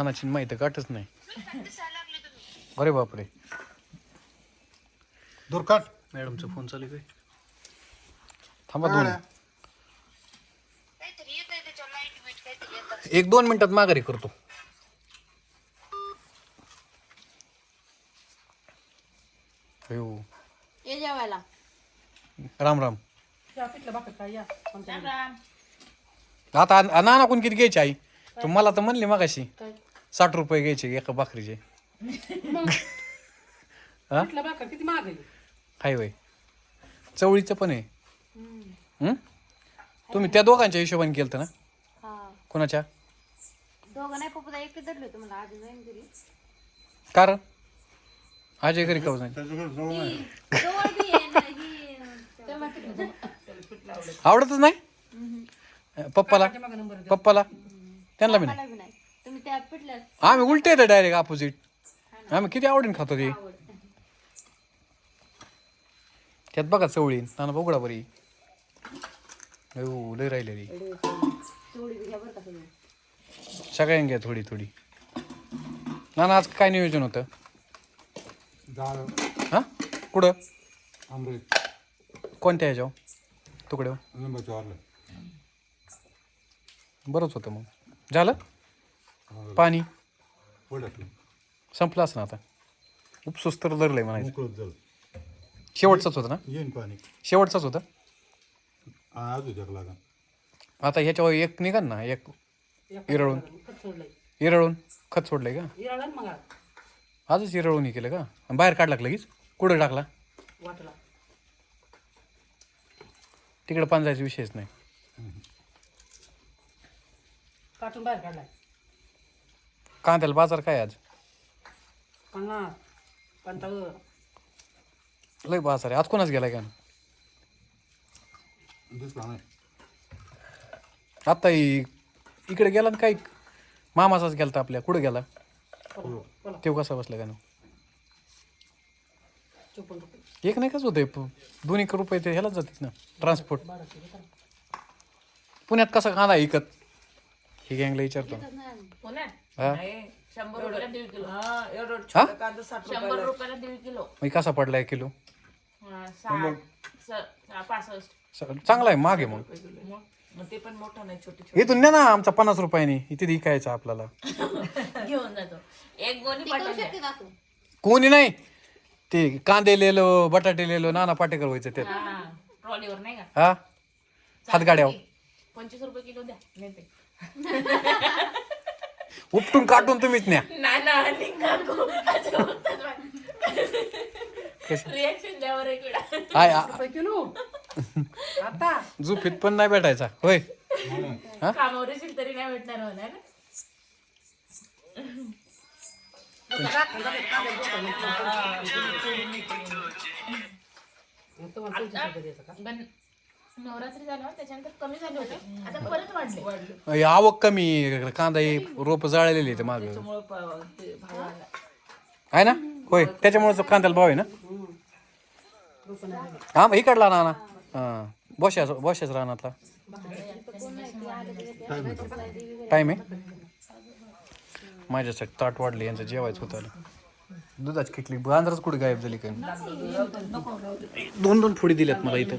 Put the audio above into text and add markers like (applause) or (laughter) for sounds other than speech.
नानाची माहिती गाठच नाही. (laughs) अरे बापरे. दूर काट मॅडमचा फोन चालू काय थांबा दोन. एक दोन मिनिटात माघारी करतो. अयो. ये जेवायला. राम राम. आता नाना कोण किती घ्यायची आई. तू मला तर म्हणली मगाशी. साठ रुपये घ्यायचे एका भाकरीचे? (laughs) हा? पिठलं भाकर? किती महाग आहे? हाय वय चवळीचं पण आहे. हं? तुम्ही त्या दोघांच्या हिशोबाने केलं ना? हा. कोणाच्या? दोघं नाही पप्पा एकटे धरले होते मला आधी जाईन घरी. कारण? अजय घरी काऊ नाही त्याच्याकडे जवळ नाही. जवळ बी आहे ना, ही, अं, आवडतच नाही? पप्पाला? पप्पाला? त्यांना बी नाही. आम्ही उलटे येतो डायरेक्ट अपोजिट आम्ही किती आवडीन खातो ते. त्यात बघा चवळी. नाना बघूडा बरी हो लय राहिलेली. सगळ्यांनी घ्या थोडी थोडी. नाना आज काय नियोजन होतं? हां? कुठं? कोणत्या ह्याच्यावर? तुकडे नंबर चारला बरंच होतं मग. झालं? पाणी? वडा संपलं असं आता? उपसूस तर धरलंय म्हणायचं. मोकळत जल शेवटचंच होतं ना? येईन पाणी. शेवटचंच होतं? लागा आता ह्याच्यावर एक निघाल ना एक इरळून? इरळून? खत सोडलंय का? इराळा ना मग आज. आजच इरळून हे केलं का? आणि बाहेर काढला का लगेच? कुठं टाकला? वाटला. तिकडे पांजायचा विषयच नाही. काटून बाहेर काढलाय. कांद्याला बाजार काय आज? पन्नास पंचावन्न. लय बाजार आहे. आज कोणाच गेलाय का? दिसला नाही. आता इ- इकडे गेला ना काय मामाचाच गेला तर आपल्या. कुठं गेला? बोला बोला. तेव कसा बसला का चोपन्न रुपये. एक नाही काच होते दोन एक रुपये ते ह्यालाच जातात ना? ट्रान्सपोर्ट. पुण्यात कसा कांदा ऐकत ही गँगला विचारतो. हा? शंभर रुपयाला दीड किलो. हा शंभर रुपयाला. दीड किलो. मग कसा किलो? हा, साठ स- पासष्ट. स- चांगला आहे माग मग. मग? ते पण मोठं नाही छोटे इथून द्या ना आमचा पन्नास रुपयाने. इथे विकायचा आपल्याला. छोटे (laughs) घेऊन जातो. एक गोणी पाठवून द्या. कोणी नाही. ते कांदे लिहिलो बटाटे लिहिलो नाना पाटेकर व्हायचं ते. हा ट्रॉलीवर नाही का? हा? हातगाड्यावर. पंचवीस रुपये किलो द्या. नेते. (laughs) उपटून काटून तुम्हीच न्या. नाना आणि काकू रिएक्शन द्यावर एक वेळा आय आ- रुपये किलो आता. झोपेत पण नाही भेटायचा. होय. कामावर येशील तरी नाही भेटणार ना? पण नवरात्री झालं त्याच्यानंतर कमी झाले होते. आता परत वाढले. अय, आवक कमी कांदा हे रोप जाळलेली ते माग. त्यामुळं प- ते भाव आला. आहे ना? होय. त्याच्यामुळे कांद्याला भाव आहे ना? हा मग इकडला नाना हा. बोशाच बोशाच रानातला टाईम आहे? माझ्यासाठी ताट वाढले यांचं जेवायचं होतं दुधाची किटली गांजरच कुठे गायब झाली काय? दोन दोन फोडी दिल्यात मला इथं.